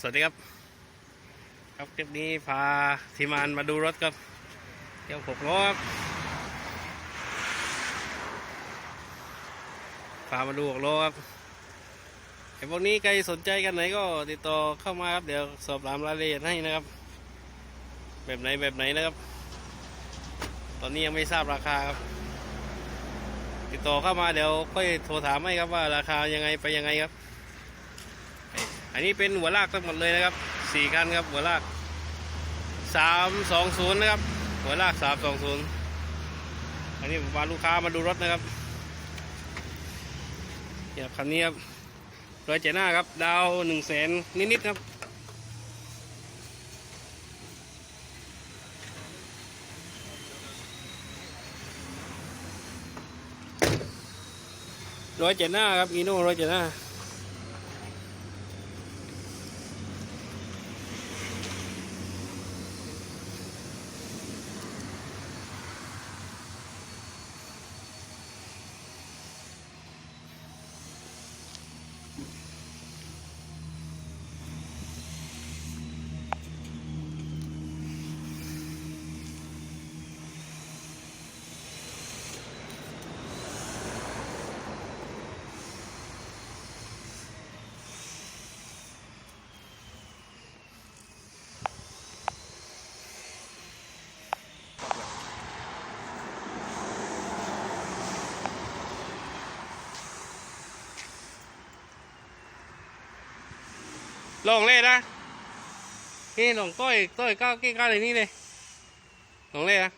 สวัสดีครับ ครับคลิปนี้พาทีมานมาดูรถครับเที่ยวหกล้อครับพามาดูหกล้อครับไอ้พวกนี้ใครสนใจกันไหนก็ติดต่อเข้ามาครับเดี๋ยวสอบถามรายละเอียดให้นะครับ แบบไหนแบบไหนนะครับ ตอนนี้ยังไม่ทราบราคาครับ ติดต่อเข้ามาเดี๋ยวค่อยโทรถามให้ครับว่าราคายังไงไปยังไงครับ อันนี้เป็นหัวลากทั้งหมดเลยนะครับสี่คันครับหัวลากสามสองศูนย์นะครับ หัวลากสามสองศูนย์อันนี้ผมพาลูกค้ามาดูรถนะครับเนี่ยคันนี้ครับรอยเจหน้าครับ ดาวหนึ่งแสนนิดๆครับร้อยเจ็ดหน้าครับอีโน่ร้อยเจ็ดหน้า ลงเล่นะนี่ลงต้อยต้อยก้าวกี้ก้าวเลยนี่เลยลงเล่นะ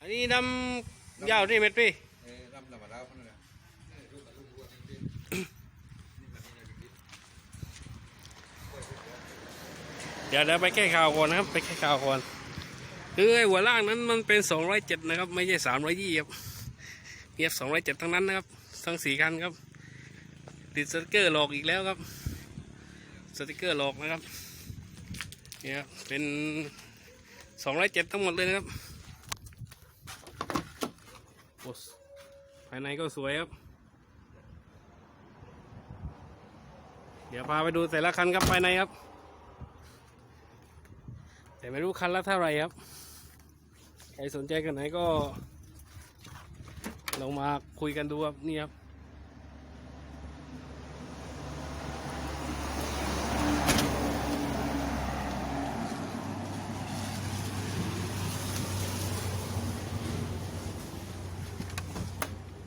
อันนี้น้ำยาวนี่เม็ดพี่เอ้ยรับรับมาแล้วนั่นแหละเดี๋ยวเดี๋ยวไปแก้ข่าวก่อนนะครับ ไปแก้ข่าวก่อน คือไอ้หัวล่างนั้นมันเป็น207นะครับ ไม่ใช่320ครับเพียบ207ทั้งนั้นนะครับ ทั้งสี่คันครับ ติดสติกเกอร์หลอกอีกแล้วครับ สติกเกอร์หลอกนะครับเนี่ยครับเป็น207ทั้งหมดเลยนะครับโอ้ภายในก็สวยครับ เดี๋ยวพาไปดูแต่ละคันครับภายในครับ แต่ไม่รู้คันละเท่าไหร่ครับ ครสนใจกันไหนก็ลองมาคุยกันดูครับนี่ครับ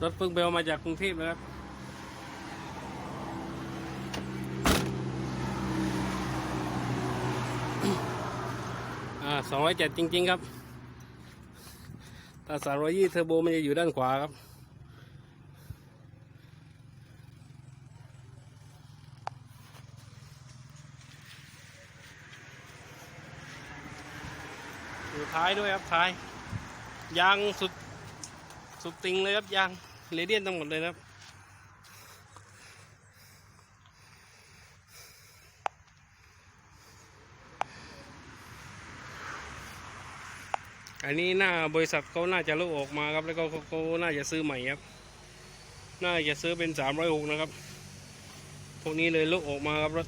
รถเพิ่งเอามาจากกรุงเทพนะครับ อ่าสองร้อยเจ็ดจริง ๆ ครับ ถ้าสามร้อยยี่เทอร์โบมันจะอยู่ด้านขวาครับ อยู่ท้ายด้วยครับท้าย ยางสุด สุดติงเลยครับยางเรเดียนทั้งหมดเลยครับ อันนี้หน้าบริษัทเขาน่าจะลกออกมาครับ แล้วก็เขาเขาน่าจะซื้อใหม่ครับ น่าจะซื้อเป็นสามร้อยหกนะครับ พวกนี้เลยลกออกมาครับรถ